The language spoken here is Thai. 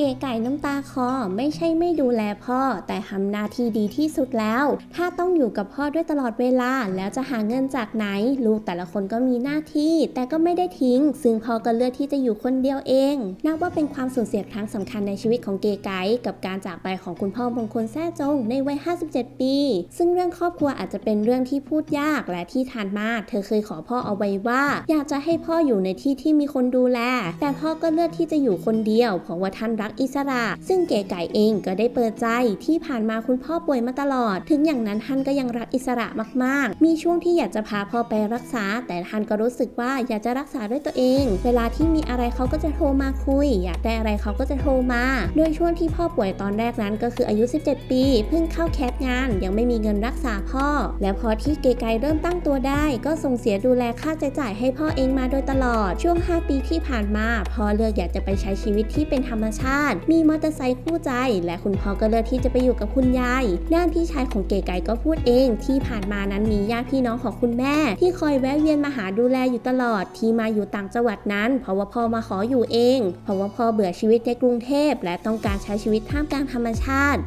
เก๋ไก่น้ำตาคอไม่ใช่ไม่ดูแลพ่อ แต่ทำหน้าที่ดีที่สุดแล้ว ถ้าต้องอยู่กับพ่อด้วยตลอดเวลา แล้วจะหาเงินจากไหน ลูกแต่ละคนก็มีหน้าที่ แต่ก็ไม่ได้ทิ้ง ซึ่งพ่อก็เลือกที่จะอยู่คนเดียวเอง นับว่าเป็นความสูญเสียครั้งสำคัญในชีวิตของเก๋ไก่กับการจากไปของคุณพ่อมงคลแซ่จงในวัย 57 ปี ซึ่งเรื่องครอบครัวอาจจะเป็นเรื่องที่พูดยากและที่ทานมาก เธอเคยขอพ่อเอาไว้ว่า อยากจะให้พ่ออยู่ในที่ที่มีคนดูแล แต่พ่อก็เลือกที่จะอยู่คนเดียวเพราะว่าท่านรักอิสระ ซึ่งเก๋ไก่เองก็ได้เปิดใจที่ผ่านมาคุณพ่อป่วยมาตลอด ถึงอย่างนั้นท่านก็ยังรักอิสระมากๆ มีช่วงที่อยากจะพาพ่อไปรักษา แต่ท่านก็รู้สึกว่าอยากจะรักษาด้วยตัวเอง เวลาที่มีอะไรเขาก็จะโทรมาคุย อยากได้อะไรเขาก็จะโทรมา โดยช่วงที่พ่อป่วยตอนแรกนั้นก็คืออายุ 17 ปี เพิ่งเข้าแคสงาน ยังไม่มีเงินรักษาพ่อ แล้วพอที่เก๋ไก่เริ่มตั้งตัวได้ ก็ส่งเสียดูแลค่าใช้จ่ายให้พ่อเองมาโดยตลอด ช่วง 5 ปีที่ผ่านมา พ่อเลือกอยากจะไปใช้ชีวิตที่เป็นธรรมชาติมีมอเตอร์ไซค์คู่ใจ และคุณพ่อก็เลือกที่จะไปอยู่กับคุณยาย ด้านพี่ชายของเก๋ไก่ก็พูดเอง ที่ผ่านมานั้นมีญาติพี่น้องของคุณแม่ ที่คอยแวะเวียนมาหาดูแลอยู่ตลอด ที่มาอยู่ต่างจังหวัดนั้น เพราะว่าพ่อมาขออยู่เอง เพราะว่าพ่อเบื่อชีวิตในกรุงเทพและต้องการใช้ชีวิตท่ามกลางธรรมชาติ